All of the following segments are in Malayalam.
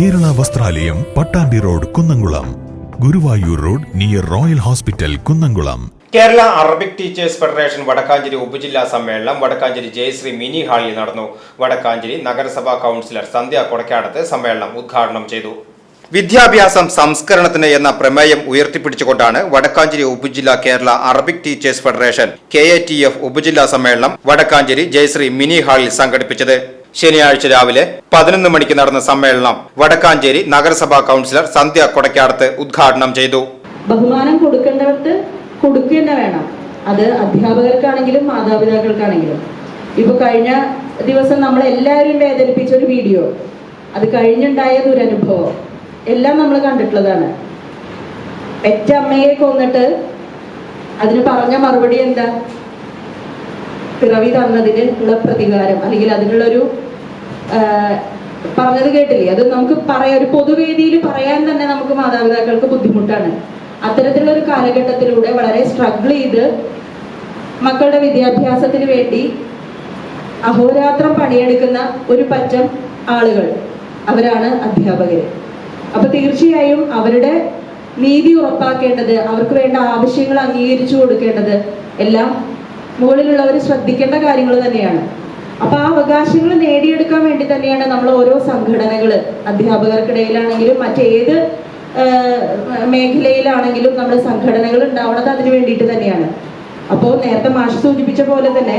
വിദ്യാലയം Pattambi road Kunnamkulam. Guruvayur road near royal hospital Kunnamkulam. Kerala Arabic teachers federation Vadakkanchery ഉപജില്ലാ സമ്മേളനം വടക്കാഞ്ചേരി ജയശ്രീ മിനി ഹാളിൽ നടന്നു. വടക്കാഞ്ചേരി നഗരസഭാ കൗൺസിലർ സന്ധ്യ കൊടക്കാടത്ത് സമ്മേളനം ഉദ്ഘാടനം ചെയ്തു. വിദ്യാഭ്യാസം സംസ്കരണത്തിന് എന്ന പ്രമേയം ഉയർത്തിപ്പിടിച്ചുകൊണ്ടാണ് വടക്കാഞ്ചേരി ഉപജില്ലാ Kerala Arabic teachers federation K A T F ഉപജില്ലാ സമ്മേളനം വടക്കാഞ്ചേരി ജയശ്രീ മിനി ഹാളിൽ സംഘടിപ്പിച്ചത്. ശനിയാഴ്ച രാവിലെ പതിനൊന്ന് മണിക്ക് നടന്ന സമ്മേളനം വടക്കാഞ്ചേരി നഗരസഭാ കൗൺസിലർ സന്ധ്യ കൊടക്കാടത്ത് ഉദ്ഘാടനം ചെയ്തു. ബഹുമാനം കൊടുക്കേണ്ടവർക്ക് കൊടുക്കുക തന്നെ വേണം. അത് അധ്യാപകർക്കാണെങ്കിലും മാതാപിതാക്കൾക്കാണെങ്കിലും. ഇപ്പൊ കഴിഞ്ഞ ദിവസം നമ്മൾ എല്ലാവരും വേദനിപ്പിച്ച ഒരു വീഡിയോ. അത് കഴിഞ്ഞുണ്ടായ ദുരനുഭവം. എല്ലാം നമ്മൾ കണ്ടിട്ടുള്ളതാണ്. പെറ്റ അമ്മയെ കൊന്നിട്ട് അതിന് പറഞ്ഞ മറുപടി എന്താ? പിറവി തന്നതിന് ഉള്ള പ്രതികാരം അല്ലെങ്കിൽ അതിനുള്ളൊരു പറഞ്ഞത് കേട്ടില്ലേ? അത് നമുക്ക് പറയാ ഒരു പൊതുവേദിയിൽ പറയാൻ തന്നെ നമുക്ക് മാതാപിതാക്കൾക്ക് ബുദ്ധിമുട്ടാണ്. അത്തരത്തിലുള്ള ഒരു കാലഘട്ടത്തിലൂടെ വളരെ സ്ട്രഗിൾ ചെയ്ത് മക്കളുടെ വിദ്യാഭ്യാസത്തിന് വേണ്ടി അഹോരാത്രം പണിയെടുക്കുന്ന ഒരു പറ്റം ആളുകൾ അവരാണ് അധ്യാപകർ അപ്പൊ തീർച്ചയായും അവരുടെ നീതി ഉറപ്പാക്കേണ്ടത് അവർക്ക് വേണ്ട ആവശ്യങ്ങൾ അംഗീകരിച്ചു കൊടുക്കേണ്ടത് എല്ലാം മുകളിലുള്ളവർ ശ്രദ്ധിക്കേണ്ട കാര്യങ്ങൾ തന്നെയാണ്. അപ്പൊ ആ അവകാശങ്ങൾ നേടിയെടുക്കാൻ വേണ്ടി തന്നെയാണ് നമ്മൾ ഓരോ സംഘടനകൾ അധ്യാപകർക്കിടയിലാണെങ്കിലും മറ്റേത് മേഖലയിലാണെങ്കിലും നമ്മൾ സംഘടനകൾ ഉണ്ടാവുന്നത് അതിന് വേണ്ടിയിട്ട് തന്നെയാണ്. അപ്പോൾ നേരത്തെ മാഷ് സൂചിപ്പിച്ച പോലെ തന്നെ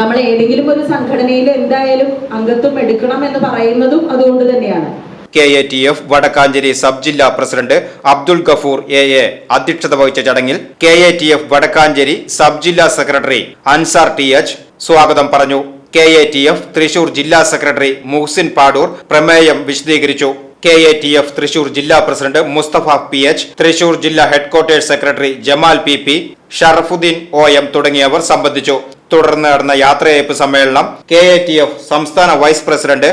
നമ്മൾ ഏതെങ്കിലും ഒരു സംഘടനയിൽ എന്തായാലും അംഗത്വം എടുക്കണം എന്ന് പറയുന്നതും അതുകൊണ്ട് തന്നെയാണ്. K A T F Vadakkanchery sub ജില്ലാ president Abdul Gafoor A A അധ്യക്ഷത വഹിച്ച ചടങ്ങിൽ K A T F Vadakkanchery sub ജില്ലാ സെക്രട്ടറി അൻസാർ ടി എച്ച് സ്വാഗതം പറഞ്ഞു. K A T F Thrissur ജില്ലാ സെക്രട്ടറി മുഹ്സിൻ പാടൂർ പ്രമേയം വിശദീകരിച്ചു. K A T F Thrissur ജില്ലാ president Mustafa P H Thrissur ജില്ലാ headquarters secretary Jamal P P Sharafuddin O M തുടങ്ങിയവർ സംബന്ധിച്ചു. തുടർന്ന് നടന്ന യാത്രയയപ്പ് സമ്മേളനം കെ എ ടി എഫ് സംസ്ഥാന vice president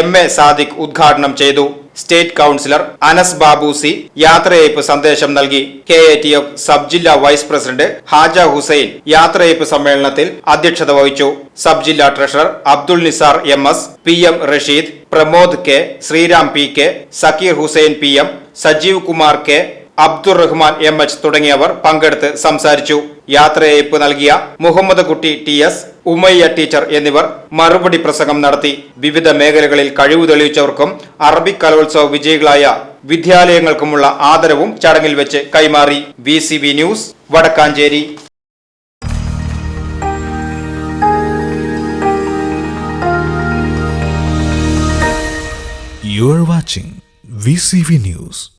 M A Sadiq ഉദ്ഘാടനം ചെയ്തു. സ്റ്റേറ്റ് കൗൺസിലർ അനസ് ബാബൂസി യാത്രയയപ്പ് സന്ദേശം നൽകി. K A T F sub ജില്ലാ വൈസ് പ്രസിഡന്റ് ഹാജ ഹുസൈൻ യാത്രയയപ്പ് സമ്മേളനത്തിൽ അധ്യക്ഷത വഹിച്ചു. സബ് ജില്ലാ treasurer Abdul Nisar M S P M Rasheed Pramod K Sreeram P K Sakkir Hussain P M Sajeev Kumar K Abdul Rahman M H തുടങ്ങിയവർ പങ്കെടുത്ത് സംസാരിച്ചു. യാത്രയയപ്പ് നൽകിയ മുഹമ്മദ് കുട്ടി ടി എസ് ഉമയ്യ ടീച്ചർ എന്നിവർ മറുപടി പ്രസംഗം നടത്തി. വിവിധ മേഖലകളിൽ കഴിവ് തെളിയിച്ചവർക്കും അറബിക് കലോത്സവ വിജയികളായ വിദ്യാലയങ്ങൾക്കുമുള്ള ആദരവും ചടങ്ങിൽ വെച്ച് കൈമാറി. V news Vadakkanchery. You are watching VCV News.